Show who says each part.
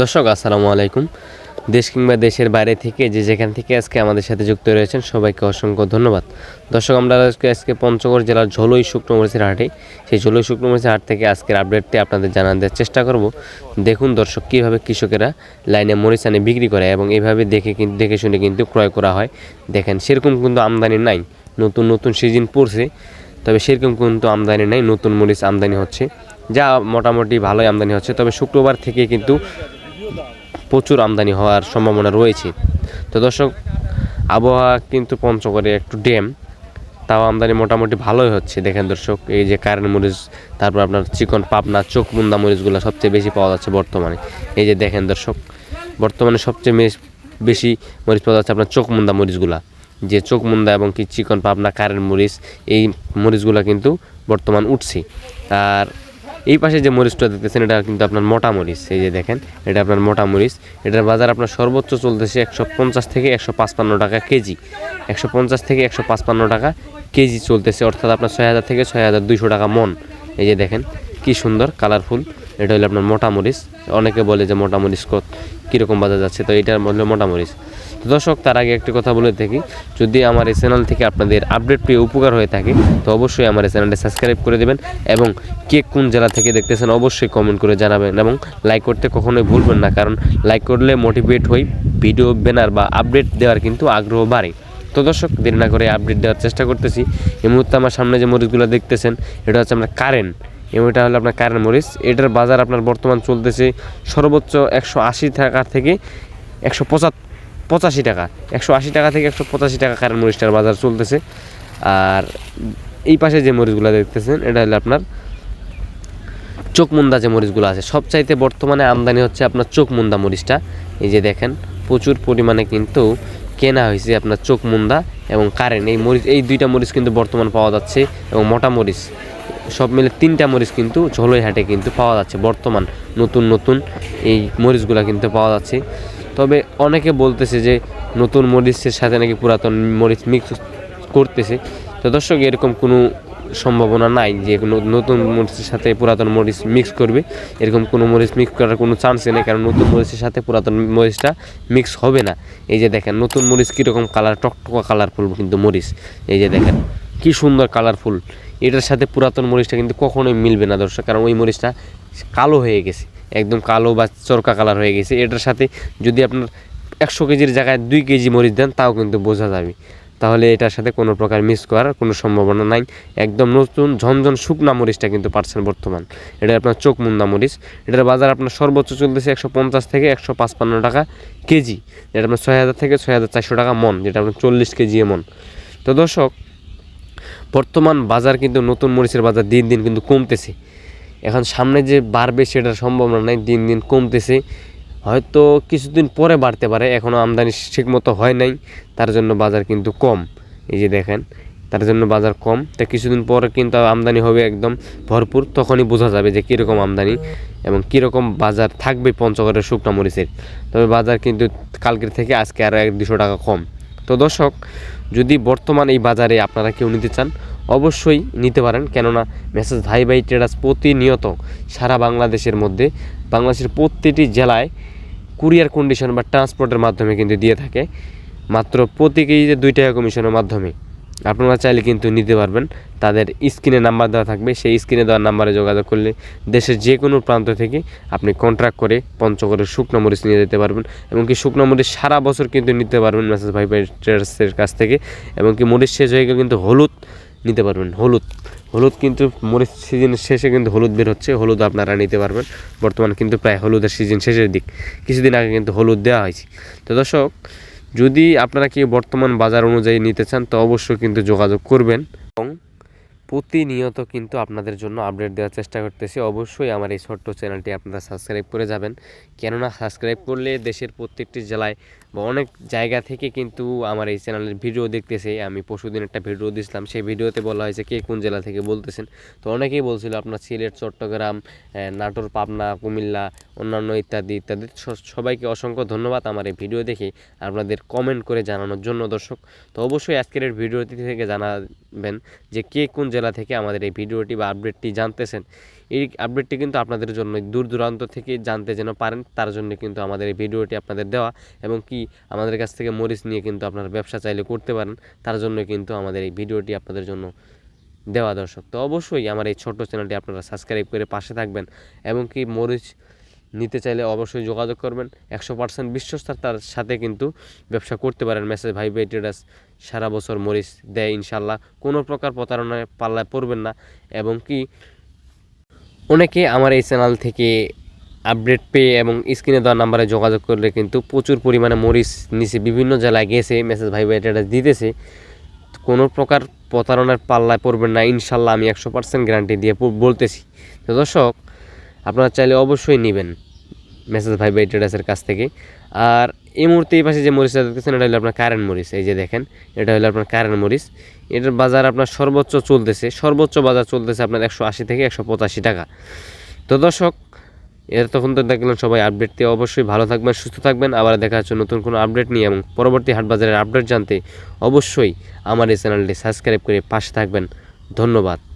Speaker 1: দর্শক, আসসালামু আলাইকুম। দেশ কিংবা দেশের বাইরে থেকে যে যেখান থেকে আজকে আমাদের সাথে যুক্ত রয়েছেন, সবাইকে অসংখ্য ধন্যবাদ। দর্শক, আমরা আজকে আজকে পঞ্চগড় জেলার ঝোলই শুকনো মরিচের হাটে, সেই ঝোলই শুকনো মরিচের হাট থেকে আজকের আপডেটটি আপনাদের জানান দেওয়ার চেষ্টা করব। দেখুন দর্শক, কীভাবে কৃষকেরা লাইনে মরিচ আনে, বিক্রি করে এবং এভাবে দেখে কিন্তু দেখে শুনে কিন্তু ক্রয় করা হয়। দেখেন, সেরকম কিন্তু আমদানি নাই। নতুন নতুন সিজন পড়ছে, তবে সেরকম কিন্তু আমদানি নাই। নতুন মরিচ আমদানি হচ্ছে। যা মোটামুটি ভালোই আমদানি হচ্ছে। তবে শুক্রবার থেকে কিন্তু প্রচুর আমদানি হওয়ার সম্ভাবনা রয়েছে। তো দর্শক, আবহাওয়া কিন্তু পঞ্চগড়ে একটু ড্যাম, তাও আমদানি মোটামুটি ভালোই হচ্ছে। দেখেন দর্শক, এই যে কারেন্ট মরিচ, তারপর আপনার চিকন পাবনা, চোখ মুন্দা মরিচগুলো সবচেয়ে বেশি পাওয়া যাচ্ছে বর্তমানে। এই যে দেখেন দর্শক, বর্তমানে সবচেয়ে বেশি মরিচ পাওয়া যাচ্ছে আপনার চোখ মুন্দা মরিচগুলা। যে চোখ মুন্দা এবং কি চিকন পাবনা কারেন্ট মরিচ, এই মরিচগুলো কিন্তু বর্তমান উঠছে। আর এই পাশে যে মরিচটা দেখতেছেন, এটা কিন্তু আপনার মোটা মরিচ। এই যে দেখেন, এটা আপনার মোটা মরিচ। এটার বাজার আপনার সর্বোচ্চ চলতেছে একশো পঞ্চাশ থেকে একশো পাঁচপান্ন টাকা কেজি। একশো পঞ্চাশ থেকে একশো পাঁচপান্ন টাকা কেজি চলতেছে, অর্থাৎ আপনার ছয় হাজার থেকে ছয় হাজার দুইশো টাকা মন। এই যে দেখেন, কি সুন্দর কালারফুল এটা হলো আপনার মোটা মরিচ। অনেকে বলে যে মোটা মরিচ কীরকম বাজার যাচ্ছে, তো এটার মধ্যে মোটা মরিচ তো দর্শক, তার আগে একটি কথা বলে থাকি, যদি আমার এই চ্যানেল থেকে আপনাদের আপডেট পেয়ে উপকার হয়ে থাকে, তো অবশ্যই আমার এই চ্যানেলটি সাবস্ক্রাইব করে দেবেন এবং কে কোন জেলা থেকে দেখতেছেন অবশ্যই কমেন্ট করে জানাবেন এবং লাইক করতে কখনোই ভুলবেন না, কারণ লাইক করলে মোটিভেট হই ভিডিও ব্যানার বা আপডেট দেওয়ার কিন্তু আগ্রহ বাড়ে। তো দর্শক, দেরি না করে আপডেট দেওয়ার চেষ্টা করতেছি। এই মুহূর্তে আমার সামনে যে মরিচগুলো দেখতেছেন, এটা হচ্ছে আপনার কারেন্ট এবং এটা হলো আপনার কারেন্ট মরিচ। এটার বাজার আপনার বর্তমান চলতেছে সর্বোচ্চ একশো আশি টাকা থেকে একশো পঁচাত্তর পঁচাশি টাকা। একশো আশি টাকা থেকে একশো পঁচাশি টাকা কারেন্ট মরিচটার বাজার চলতেছে। আর এই পাশে যে মরিচগুলো দেখতেছেন, এটা হলো আপনার চোখমুন্দা যে মরিচগুলো আছে। সবচাইতে বর্তমানে আমদানি হচ্ছে আপনার চোখমুন্দা মরিচটা। এই যে দেখেন, প্রচুর পরিমাণে কিন্তু কেনা হয়েছে আপনার চোখমুন্দা এবং কারেন্ট। এই মরিচ এই দুইটা মরিচ কিন্তু বর্তমান পাওয়া যাচ্ছে এবং মোটা মরিচ। সব মিলে তিনটা মরিচ কিন্তু ঝোলই হাটে কিন্তু পাওয়া যাচ্ছে। বর্তমান নতুন নতুন এই মরিচগুলো কিন্তু পাওয়া যাচ্ছে। তবে অনেকে বলতেছে যে নতুন মরিচের সাথে নাকি পুরাতন মরিচ মিক্স করতেছে। তো দর্শক, এরকম কোনো সম্ভাবনা নাই যে নতুন মরিচের সাথে পুরাতন মরিচ মিক্স করবে। এরকম কোনো মরিচ মিক্স করার কোনো চান্সই নেই, কারণ নতুন মরিচের সাথে পুরাতন মরিচটা মিক্স হবে না। এই যে দেখেন, নতুন মরিচ কীরকম কালার টকটকা কালারফুল কিন্তু মরিচ। এই যে দেখেন কি সুন্দর কালারফুল এটার সাথে পুরাতন মরিচটা কিন্তু কখনোই মিলবে না দর্শক, কারণ ওই মরিচটা কালো হয়ে গেছে, একদম কালো বা চরকা কালার হয়ে গেছে। এটার সাথে যদি আপনার একশো কেজির জায়গায় দুই কেজি মরিচ দেন, তাও কিন্তু বোঝা যাবে। তাহলে এটার সাথে কোনো প্রকার মিস করার কোনো সম্ভাবনা নাই। একদম নতুন ঝনঝন শুকনা মরিচটা কিন্তু পাচ্ছেন বর্তমান। এটা আপনার চোখ মুন্দা মরিচ। এটার বাজার আপনার সর্বোচ্চ চলতেছে একশো পঞ্চাশ থেকে একশো পাঁচপান্ন টাকা কেজি। যেটা আপনার ছয় হাজার থেকে ছয় হাজার চারশো টাকা মন, যেটা আপনার চল্লিশ কেজি মন। তো দর্শক বর্তমান বাজার কিন্তু নতুন মরিচের বাজার দিন দিন কিন্তু কমতেছে। এখন সামনে যে বাড়বে সেটার সম্ভাবনা নাই, দিন দিন কমতেছে। হয়তো কিছুদিন পরে বাড়তে পারে এখনও আমদানি ঠিকমতো হয় নাই, তার জন্য বাজার কিন্তু কম। এই যে দেখেন, তার জন্য বাজার কম। তা কিছুদিন পরে কিন্তু আমদানি হবে একদম ভরপুর, তখনই বোঝা যাবে যে কীরকম আমদানি এবং কীরকম বাজার থাকবে পঞ্চগড়ের শুকনা মরিচের। তবে বাজার কিন্তু কালকের থেকে আজকে আরও এক দুশো টাকা কম। তো দর্শক, যদি বর্তমান এই বাজারে আপনারা কেউ নিতে চান, অবশ্যই নিতে পারেন। কেননা মেসেজ ভাই ভাই ট্রেডার্স প্রতিনিয়ত সারা বাংলাদেশের মধ্যে, বাংলাদেশের প্রতিটি জেলায় কুরিয়ার কন্ডিশন বা ট্রান্সপোর্টের মাধ্যমে কিন্তু দিয়ে থাকে। মাত্র প্রতি কেজিতে দুই টাকা কমিশনের মাধ্যমে। আপনারা চাইলে কিন্তু নিতে পারবেন। তাদের স্ক্রিনে নাম্বার দেওয়া থাকবে। সেই স্ক্রিনে দেওয়ার নাম্বারে যোগাযোগ করলে দেশের যে কোনো প্রান্ত থেকে আপনি কন্ট্রাক্ট করে পঞ্চগড়ের শুকনো মরিচ নিয়ে যেতে পারবেন এবং কি শুকনো মরিচ সারা বছর কিন্তু নিতে পারবেন মেসেজ ভাই ট্রেডার্সের কাছ থেকে এবং কি মরিচ শেষ হয়ে গেলে কিন্তু হলুদ নিতে পারবেন। হলুদ হলুদ কিন্তু মরিচ সিজনের শেষে কিন্তু হলুদ বের হচ্ছে। হলুদ আপনারা নিতে পারবেন। বর্তমান কিন্তু প্রায় হলুদের সিজন শেষের দিক। কিছুদিন আগে কিন্তু হলুদ দেওয়া হয়েছে। তো দর্শক যদি আপনারা কি বর্তমান বাজার অনুযায়ী নিতে চান তো অবশ্যই কিন্তু যোগাযোগ করবেন। এবং প্রতিনিয়ত কিন্তু আপনাদের জন্য আপডেট দেওয়ার চেষ্টা করতেছি। অবশ্যই আমার এই ছোট্ট চ্যানেলটি আপনারা সাবস্ক্রাইব করে যাবেন। কেননা সাবস্ক্রাইব করলে দেশের প্রত্যেকটি জেলায় বা অনেক জায়গা থেকে কিন্তু আমার এই চ্যানেলের ভিডিও দেখতেছে। আমি পরশুদিন একটা ভিডিও দিয়েছিলাম সেই ভিডিওতে বলা হয়েছে কে কোন জেলা থেকে বলতেছেন। তো অনেকেই বলছিল আপনার সিলেট, চট্টগ্রাম নাটোর, পাবনা, কুমিল্লা, অন্যান্য ইত্যাদি ইত্যাদি। সবাইকে অসংখ্য ধন্যবাদ আমার এই ভিডিও দেখে আপনাদের কমেন্ট করে জানানোর জন্য দর্শক। তো অবশ্যই আজকের ভিডিওটি থেকে জানাবেন যে কে কোন জেলা থেকে আমাদের এই ভিডিওটি বা আপডেটটি জানতেছেন, এই আপডেটটি কিন্তু আপনাদের জন্য দূর দূরান্ত থেকে জানতে যেন পারেন, তার জন্য কিন্তু আমাদের এই ভিডিওটি আপনাদের দেওয়া এবং কি আমাদের কাছ থেকে মরিচ নিয়ে কিন্তু আপনারা ব্যবসা চাইলে করতে পারেন, তার জন্য কিন্তু আমাদের এই ভিডিওটি আপনাদের জন্য দেওয়া দর্শক। তো অবশ্যই আমার এই ছোট্ট চ্যানেলটি আপনারা সাবস্ক্রাইব করে পাশে থাকবেন এবং কি মরিচ নিতে চাইলে অবশ্যই যোগাযোগ করবেন। একশো পার্সেন্ট বিশ্বস্ততার সাথে কিন্তু ব্যবসা করতে পারেন। মেসেজ, ভাই ট্রেডার্স সারা বছর মরিচ দেয় ইনশাল্লাহ কোনো প্রকার প্রতারণায় পাল্লায় পড়বেন না এবং কি অনেকে আমার এই চ্যানেল থেকে আপডেট পেয়ে এবং স্ক্রিনে দেওয়া নাম্বারে যোগাযোগ করলে কিন্তু প্রচুর পরিমাণে মরিচ নিচে বিভিন্ন জেলায় গেছে, মেসেজ, ভাই ভাই দিতেছে। কোনো প্রকার প্রতারণার পাল্লায় পড়বেন না। ইনশাল্লাহ আমি একশো পার্সেন্ট গ্যারান্টি দিয়ে বলতেছি। তো দর্শক আপনারা চাইলে অবশ্যই নেবেন মেসেজ ভাই ভাই ট্রেডার্সের কাছ থেকে। আর এই মুহূর্তে এই পাশে যে মরিচটা দেখতেছেন, এটা হলো আপনার কারেন্ট মরিচ। এই যে দেখেন, এটা হলো আপনার কারেন্ট মরিচ। এটার বাজার আপনার সর্বোচ্চ চলতেছে, সর্বোচ্চ বাজার চলতেছে আপনার একশো আশি থেকে একশো পঁচাশি টাকা। তো দর্শক, এর তখন তো দেখলেন সবাই আপডেট দিয়ে অবশ্যই ভালো থাকবেন, সুস্থ থাকবেন। আবার দেখা হচ্ছে নতুন কোনো আপডেট নিয়ে এবং পরবর্তী হাট বাজারের আপডেট জানতে অবশ্যই আমার এই চ্যানেলটি সাবস্ক্রাইব করে পাশে থাকবেন। ধন্যবাদ।